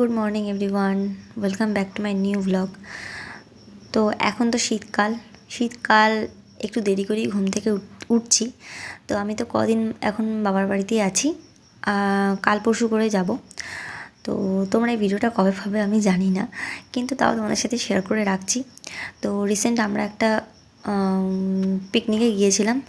Good morning, everyone. Welcome back to my new blog. তো এখন তো শীতকাল। শীতকাল একটু দেরি করেই ঘুম থেকে উঠ- উঠছি। তো আমি তো কদিন এখন বাবার বাড়িতেই আছি। কাল পরশু করে যাব। তো তোমরা এই ভিডিওটা কবে পাবে আমি জানি না। কিন্তু তাও তোমাদের সাথে শেয়ার করে রাখছি। তো রিসেন্ট আমরা একটা পিকনিকে গিয়েছিলাম।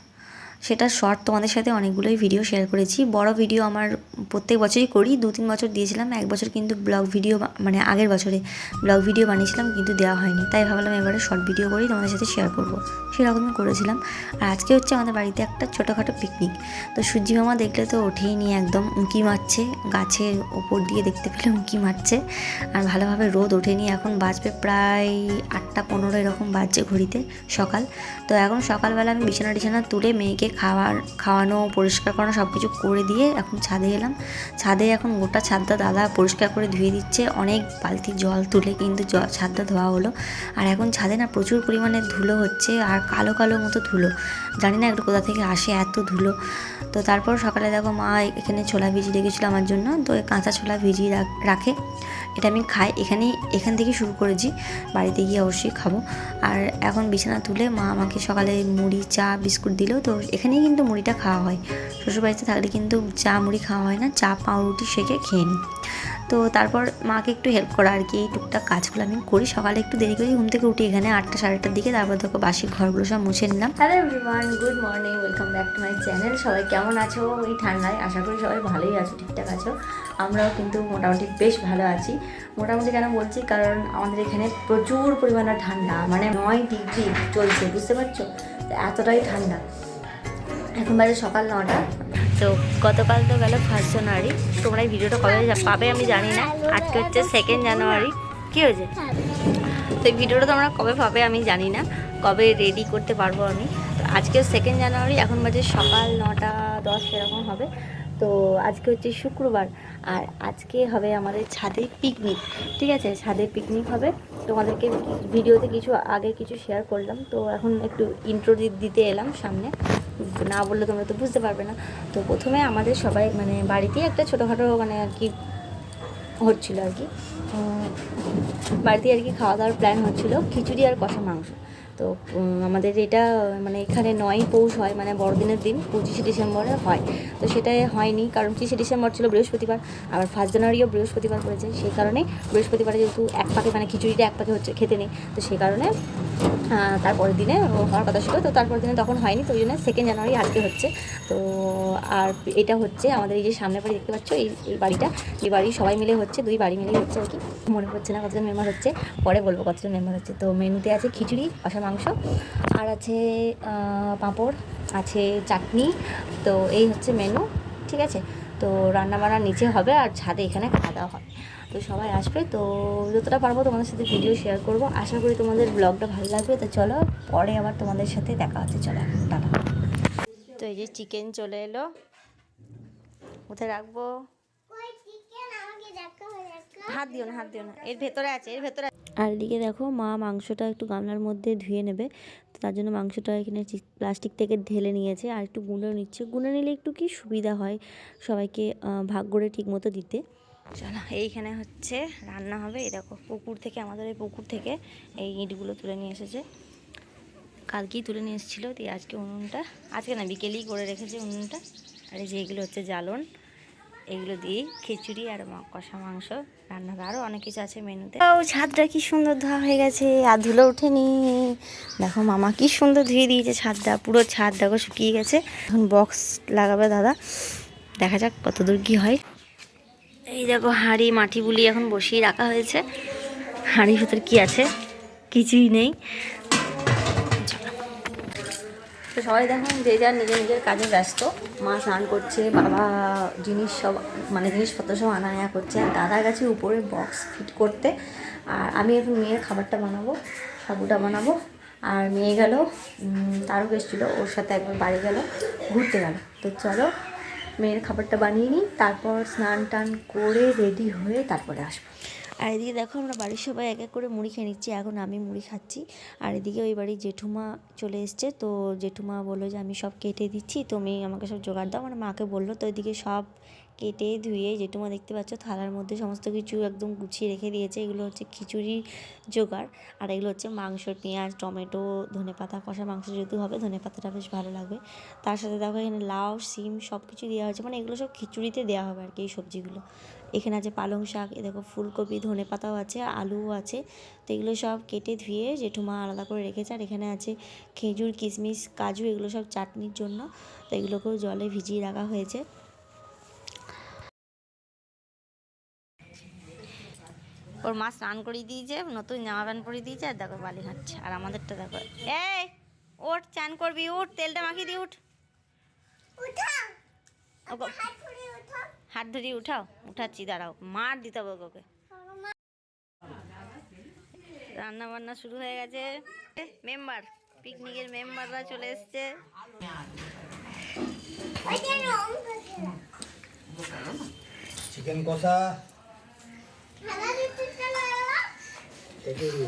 সেটা শর্ট তোমাদের সাথে অনেকগুলোই ভিডিও শেয়ার করেছি। বড় ভিডিও আমার প্রত্যেক বছরই করি, দু তিন বছর দিয়েছিলাম, এক বছর কিন্তু ব্লগ ভিডিও মানে আগের বছরে ব্লগ ভিডিও বানিয়েছিলাম, কিন্তু দেওয়া হয়নি। তাই ভাবলাম এবারে শর্ট ভিডিও করেই তোমাদের সাথে শেয়ার করব। সেরকমই করেছিলাম। আর আজকে হচ্ছে আমাদের বাড়িতে একটা ছোটোখাটো পিকনিক তো সূর্যি মামা দেখলে তো ওঠেই নিয়ে একদম উঁকি মারছে, গাছের ওপর দিয়ে দেখতে পেলে উঁকি মারছে। আর ভালোভাবে রোদ ওঠেনি, এখন বাজবে প্রায় আটটা পনেরো এরকম বাজছে ঘড়িতে সকাল। তো এখন সকালবেলা আমি বিছানা টিছানা তুলে মেয়েকে খাওয়ার, খাওয়ানো, পরিষ্কার করানো সব কিছু করে দিয়ে এখন ছাদে এলাম। ছাদে এখন গোটা ছাদটা দাদা পরিষ্কার করে ধুয়ে দিচ্ছে। অনেক বালতি জল তুলে কিন্তু ছাদটা ধোয়া হলো। আর এখন ছাদে না প্রচুর পরিমাণে ধুলো হচ্ছে আর কালো কালো মতো ধুলো। জানি না একটু কোথা থেকে আসে এত ধুলো। তো তারপর সকালে দেখো মা এখানে ছোলা ভিজিয়ে রেখেছিলো আমার জন্য। তো কাঁচা ছোলা ভিজিয়ে রাখ- রাখে। এটা আমি খাই। এখানেই, এখান থেকে শুরু করেছি। বাড়িতে গিয়ে অবশ্যই খাব। আর এখন বিছানা তুলে মা আমাকে সকালে মুড়ি, চা, বিস্কুট দিল। তো এখানেই কিন্তু মুড়িটা খাওয়া হয়। শ্বশুরবাড়িতে থাকলে কিন্তু চা মুড়ি খাওয়া হয় না, চা, পাউরুটি সেকে খেয়ে নিই। তো তারপর মাকে একটু হেল্প করা আর কি, এই টুকটাক কাজগুলো আমি করি। সকালে একটু দেরি করে ঘুম থেকে উঠি, এখানে আটটা, সাড়ে আটটার দিকে। তারপর দেখো বাসি ঘরগুলো সব মুছে নিলাম। Hello everyone good morning welcome back to my channel সবাই কেমন আছো? এই ঠান্ডায় আশা করি সবাই ভালোই আছো, ঠিকঠাক আছো। আমরাও কিন্তু মোটামুটি বেশ ভালো আছি। মোটামুটি কেন বলছি? কারণ আমাদের এখানে প্রচুর পরিমাণে ঠান্ডা মানে নয় ডিগ্রি চলছে, বুঝতে পারছ? এতটাই ঠান্ডা। এখন বাজে সকাল নটা। তো গতকাল তো গেল ফার্স্ট জানুয়ারি তোমরা এই ভিডিওটা কবে পাবে আমি জানি না। আজকে হচ্ছে সেকেন্ড জানুয়ারি কী হয়েছে? তো এই ভিডিওটা তোমরা কবে পাবে আমি জানি না। কবে রেডি করতে পারব আমি। তো আজকে সেকেন্ড জানুয়ারি এখন বাজে সকাল নটা দশ এরকম হবে। তো আজকে হচ্ছে শুক্রবার। আর আজকে হবে আমাদের ছাদে পিকনিক ঠিক আছে? ছাদে পিকনিক হবে। তোমাদেরকে ভিডিওতে কিছু আগে কিছু শেয়ার করলাম। তো এখন একটু ইন্ট্রো দিতে এলাম সামনে। না বললে তোমরা তো বুঝতে পারবে না। তো প্রথমে আমাদের সবাই মানে বাড়িতেই একটা ছোটোখাটো মানে আর কি হচ্ছিল আর কি। বাড়িতে আর কি খাওয়া দাওয়ার প্ল্যান হচ্ছিল খিচুড়ি আর কষা মাংস। তো আমাদের এটা মানে এখানে নয় পৌষ হয় মানে বড়দিনের দিন, পঁচিশে ডিসেম্বরে হয়। তো সেটা হয়নি, কারণ পঁচিশে ডিসেম্বর ছিল বৃহস্পতিবার, আবার ফার্স্ট জানুয়ারিও বৃহস্পতিবার পড়েছে, সেই কারণে বৃহস্পতিবারে যেহেতু এক পাকে মানে খিচুড়িটা এক পাকে হচ্ছে খেতে নেই, তো সেই কারণে তারপরের দিনে হওয়ার কথা ছিল, তো তারপরের দিনে তখন হয়নি, তো ওই জন্য সেকেন্ড জানুয়ারি আজকে হচ্ছে। তো, আর এটা হচ্ছে আমাদের এই যে সামনে বাড়ি দেখতে পাচ্ছ, এই এই বাড়িটা, এই বাড়ি সবাই মিলে হচ্ছে, দুই বাড়ি মিলেই হচ্ছে আর কি। মনে পড়ছে না কতজন মেম্বার হচ্ছে, পরে বলব কতজন মেম্বার হচ্ছে। তো মেনুতে আছে খিচুড়ি কষা মাংস। আর আছে পাঁপড় আছে চাটনি। তো এই হচ্ছে মেনু ঠিক আছে? তো রান্নাবান্না নিচে হবে আর ছাদে এখানে খাওয়া দাওয়া হবে। তো সবাই আসবে তো যতটা পারব তোমাদের সাথে ভিডিও শেয়ার করব। আশা করি তোমাদের ব্লগটা ভালো লাগবে। তো চলো পরে আবার তোমাদের সাথে দেখা হচ্ছে। চলো টাটা। তো এই যে চিকেন চলে এলো। কোথায় রাখব? হাত দিও না হাত দিও না। এর ভেতরে আছে এর ভেতরে আর এদিকে দেখো মা মাংসটা একটু গামলার মধ্যে ধুয়ে নেবে, তো তার জন্য মাংসটা এখানে প্লাস্টিক থেকে ঢেলে নিয়েছে আর একটু গুঁড়ো নিচ্ছে। গুঁড়ো নিলে একটু কি সুবিধা হয় সবাইকে ভাগ করে ঠিক মতো দিতে। চলো, এইখানে হচ্ছে রান্না হবে। এই দেখো, পুকুর থেকে, আমাদের এই পুকুর থেকে এই ইঁটগুলো তুলে নিয়ে এসেছে। কালকেই তুলে নিয়ে এসেছিল, দিয়ে আজকে উনুনটা, আজকে না, বিকেলেই করে রেখেছে উনুনটা। আর এই যে এগুলো হচ্ছে জ্বালন। এগুলো দিয়েই খিচুড়ি আর কষা মাংস রান্না আরও অনেক কিছু আছে মেনুতে। ও, ছাদটা কি সুন্দর ধোয়া হয়ে গেছে, আর ধুলো ওঠেনি। দেখো মামা কি সুন্দর ধুয়ে দিয়েছে ছাদটা, পুরো ছাদ দেখো শুকিয়ে গেছে। এখন বক্স লাগাবে দাদা, দেখা যাক কত দূর কী হয়। এই দেখো হাঁড়ি মাটি বুলি এখন বসিয়ে রাখা হয়েছে। হাঁড়ির ভেতর কি আছে? কিছুই নেই। তো সবাই দেখুন, যে যার নিজের নিজের কাজে ব্যস্ত। মা স্নান করছে, বাবা জিনিস সব মানে জিনিসপত্র সব আনা নেওয়া করছে, আর দাদা গেছে উপরে বক্স ফিট করতে। আর আমি এখন মেয়ের খাবারটা বানাবো, সাবুটা বানাবো। আর মেয়ে গেল তারও এসেছিল ওর সাথে একবার বাড়ি গেল, ঘুরতে গেল। তো চলো, মেয়ের খাবারটা বানিয়ে নিই, তারপর স্নান টান করে রেডি হয়ে তারপরে আসব। আর এদিকে দেখো আমরা বাড়ির সবাই এক এক করে মুড়ি খেয়ে নিচ্ছি। এখন আমি মুড়ি খাচ্ছি। আর এদিকে ওই বাড়ির জেঠুমা চলে এসছে। তো জেঠুমা বলল যে, আমি সব কেটে দিচ্ছি তো মেয়ে আমাকে সব জোগাড় দাও। মানে মাকে বলল। তো এদিকে সব কেটে ধুয়ে জেঠুমা দেখতে পাচ্ছ, থালার মধ্যে সমস্ত কিছু একদম গুছিয়ে রেখে দিয়েছে। এগুলো হচ্ছে খিচুড়ি জোগাড়। আর এগুলো হচ্ছে মাংস, পেঁয়াজ, টমেটো, ধনে পাতা, কষা মাংস যেহেতু হবে, ধনে পাতাটা বেশ ভালো লাগবে। তার সাথে দেখো এখানে লাউ, সিম সব কিছু দেওয়া হয়েছে। মানে এগুলো সব খিচুড়িতে দেওয়া হবে আর কি এই সবজিগুলো। এখানে আছে পালং শাক এ দেখো ফুলকপি ধনে পাতাও আছে আলুও আছে। তো এগুলো সব কেটে ধুয়ে জেঠুমা আলাদা করে রেখেছে আর এখানে আছে খেজুর কিশমিশ কাজু এগুলো সব চাটনির জন্য। তো এগুলোকেও জলে ভিজিয়ে রাখা হয়েছে। ওর মা স্নান করিয়ে দিয়েছে নতুন জামা প্যান্ট পরিয়ে দিয়েছে আর দেখো বালি হাঁটছে। আর আমাদেরটা দেখো। এই ওঠ চান করবি উঠ তেলটা মাখিয়ে দিয়ে উঠ। ওকে হাত ধরিয়ে উঠাও উঠাচ্ছি দাঁড়াও মার দিতে হবে ওকে রান্না বান্না শুরু হয়ে গেছে। মেম্বার পিকনিকের মেম্বাররা চলে এসছে। চিকেন কষা। এগুলো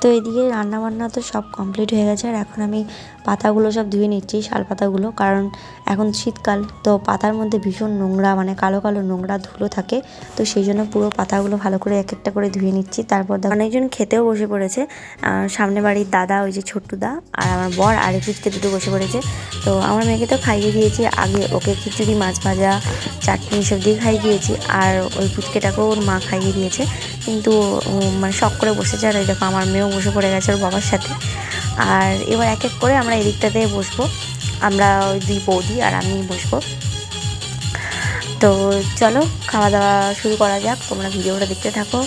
তো এদিকে রান্না বান্না তো সব কমপ্লিট হয়ে গেছে, আর এখন আমি পাতাগুলো সব ধুয়ে নিচ্ছি, শাল পাতাগুলো। কারণ এখন শীতকাল, তো পাতার মধ্যে ভীষণ নোংরা মানে কালো কালো নোংরা ধুলো থাকে। তো সেই জন্য পুরো পাতাগুলো ভালো করে এক একটা করে ধুয়ে নিচ্ছি। তারপর অনেকজন খেতেও বসে পড়েছে। সামনে বাড়ির দাদা, ওই যে ছোট্টুদা আর আমার বর, আর ফুচকে দুটো বসে পড়েছে। তো আমার মেয়েকে তো খাইয়ে দিয়েছি। আগে ওকে খিচুড়ি, মাছ ভাজা, চাটনি সব দিয়ে খাইয়ে দিয়েছি। আর ওই ফুচকেটাকেও ওর মা খাইয়ে দিয়েছে। কিন্তু মানে শখ করে বসেছে। আর ওই দেখো, আমার মেয়েও বসে পড়ে গেছে ওর বাবার সাথে। আর এবার এক এক করে আমরা এদিকটাতে বসবো। আমরা ওই দুই বৌদি আর আমি বসবো। তো চলো, খাওয়া দাওয়া শুরু করা যাক। তোমরা ভিডিওটা দেখতে থাকো।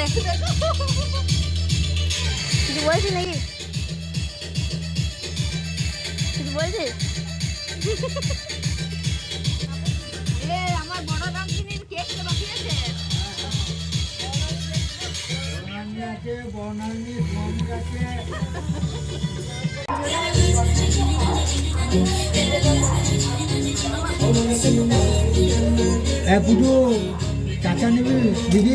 কিছু বলছিস নাকি? কিছু বলছিস আমার বড় রামকিনীর কেক বাকি আছে আছে বনানি ফোন আছে। এ পুটু চাচা নেবে? দিদি?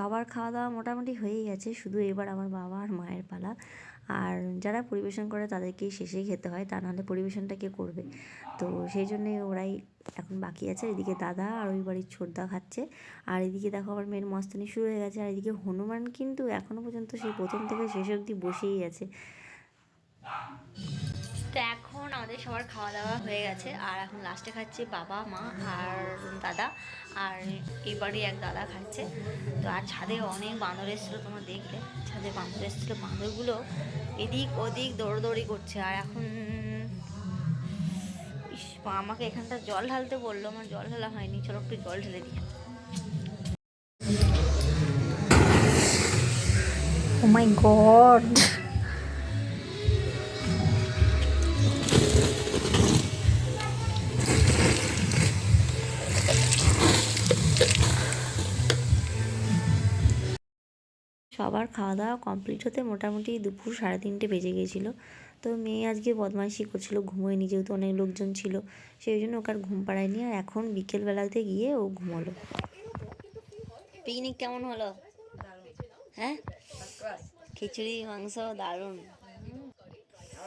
সবার খাওয়া দাওয়া মোটামুটি হয়েই গেছে। শুধু এবার আমার বাবা আর মায়ের পালা। আর যারা পরিবেশন করে তাদেরকেই শেষেই খেতে হয়, তা নাহলে পরিবেশনটা কে করবে? তো সেই জন্যে ওরাই এখন বাকি আছে। এদিকে দাদা আর ওই বাড়ির ছোটদা খাচ্ছে। আর এদিকে দেখো আবার মেয়ের মস্তানি শুরু হয়ে গেছে। আর এদিকে হনুমান কিন্তু এখনও পর্যন্ত সেই প্রথম থেকে শেষ অবধি বসেই আছে। আমাদের সবার খাওয়া দাওয়া হয়ে গেছে। আর এখন লাস্টে খাচ্ছে বাবা, মা আর দাদা। আর এই বাড়ি এক দাদা খাচ্ছে। তো আর ছাদে অনেক বাঁদর এসেছিল তোমরা দেখলে। ছাদে বাঁদর এসেছিল। বাঁদরগুলো এদিক ওদিক দৌড়দৌড়ি করছে। আর এখন আমাকে এখানটা জল ঢালতে বলল। আমার জল ঢালা হয়নি। চলো একটু জল ঢেলে দিই। ও মাই গড সবার খাওয়া দাওয়া কমপ্লিট হতে মোটামুটি দুপুর সাড়ে তিনটে বেজে গিয়েছিল। তো মেয়ে আজকে বদমাইশি করছিল ঘুমোয়নি যেহেতু অনেক লোকজন ছিল সেই জন্য ওকে আর ঘুম পাড়ায়নি আর এখন বিকেলবেলাতে গিয়ে ও ঘুমোলো। পিকনিক কেমন হলো? হ্যাঁ? খিচুড়ি মাংস দারুণ।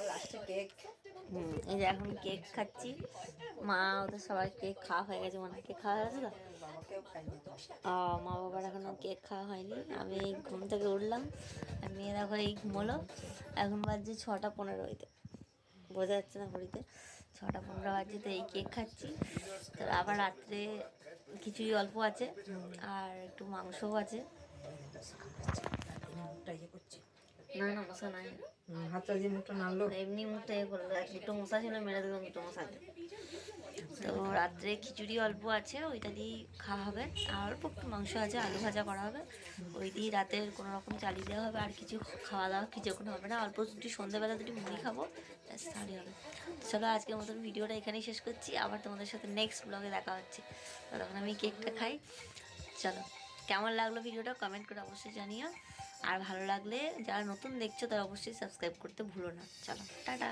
লাস্টে কেক। এই যে এখন কেক খাচ্ছি। মা, ওদের সবার কেক খাওয়া হয়ে গেছে, মনে কেক খাওয়া হয়ে গেছে তো? মা বাবার এখনও কেক খাওয়া হয়নি। আমি ঘুম থেকে উঠলাম, আর মেয়ে দেখো এই ঘুমোলো। এখন বাজছে ছটা পনেরো হইতে। বোঝা যাচ্ছে না ঘড়িতে। ছটা পনেরো বাজছে তো এই কেক খাচ্ছি। তো আবার রাত্রে কিছুই অল্প আছে, আর একটু মাংসও আছে। না না মশা নাই। হাতটা দিয়ে মুখটা নাড়লো। এমনি মুখটা এ করল দুটো মশা ছিল মেরে দিলাম দুটো মশাকে তো রাত্রে খিচুড়ি অল্প আছে ওইটা দিয়েই খাওয়া হবে। আর অল্প একটু মাংস আছে আলু ভাজা করা হবে। ওই দিয়ে রাতের কোনো রকম চালিয়ে দেওয়া হবে আর কিছু খাওয়া দাওয়া কিছুক্ষণ হবে না। অল্প দুটি সন্ধ্যেবেলা দুটি মুড়ি খাব ব্যাস তাহলেই হবে। চলো আজকের মতন ভিডিওটা এখানেই শেষ করছি। আবার তোমাদের সাথে নেক্সট ব্লগে দেখা হচ্ছে। তখন আমি কেকটা খাই। চলো কেমন লাগল ভিডিওটা? কমেন্ট করে অবশ্যই জানিও। আর ভালো লাগলে যারা নতুন দেখছ তারা অবশ্যই সাবস্ক্রাইব করতে ভুলো না। চলো টাটা।